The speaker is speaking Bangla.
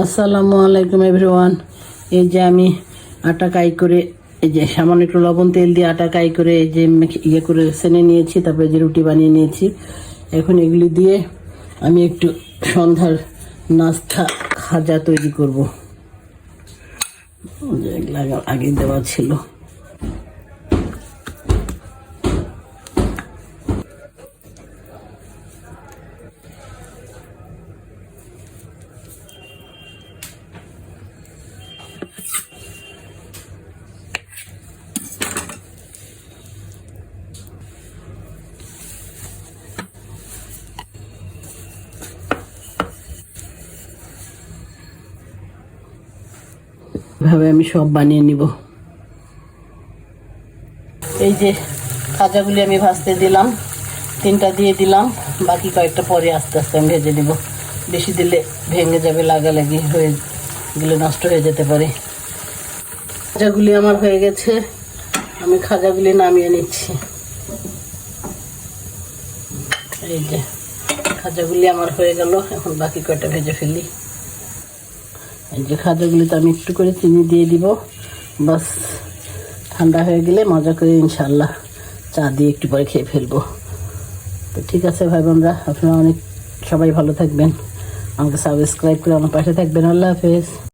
আসসালামু আলাইকুম এভরিওয়ান। এই যে আমি আটা কাই করে, এই যে সামান্য একটু লবণ তেল দিয়ে আটা কাই করে, এই যে ইয়ে করে সেনে নিয়েছি, তারপরে যে রুটি বানিয়ে নিয়েছি। এখন এগুলি দিয়ে আমি একটু সন্ধ্যার নাস্তা খাজা তৈরি করব। আগে দেওয়া ছিল। এভাবে আমি সব বানিয়ে নিব? এই যে খাজাগুলি আমি ভাজতে দিলাম, তিনটা দিয়ে দিলাম, বাকি কয়েকটা পরে আস্তে আস্তে আমি ভেজে দিব বেশি দিলে ভেঙে যাবে, লাগালাগি হয়ে গেলে নষ্ট হয়ে যেতে পারে। খাজাগুলি আমার হয়ে গেছে, আমি খাজাগুলি নামিয়ে নিচ্ছি। এই যে, খাজাগুলি আমার হয়ে গেল, এখন বাকি কয়টা ভেজে ফেলি? এই যে খাজাগুলিতে আমি একটু করে চিনি দিয়ে দিব। বাস, ঠান্ডা হয়ে গেলে মজা করে ইনশাল্লাহ চা দিয়ে একটু পরে খেয়ে ফেলব। তো ঠিক আছে ভাই বোনরা, আপনারা অনেক সবাই ভালো থাকবেন। আমাকে সাবস্ক্রাইব করে আমার পাশে থাকবেন। আল্লাহ হাফেজ।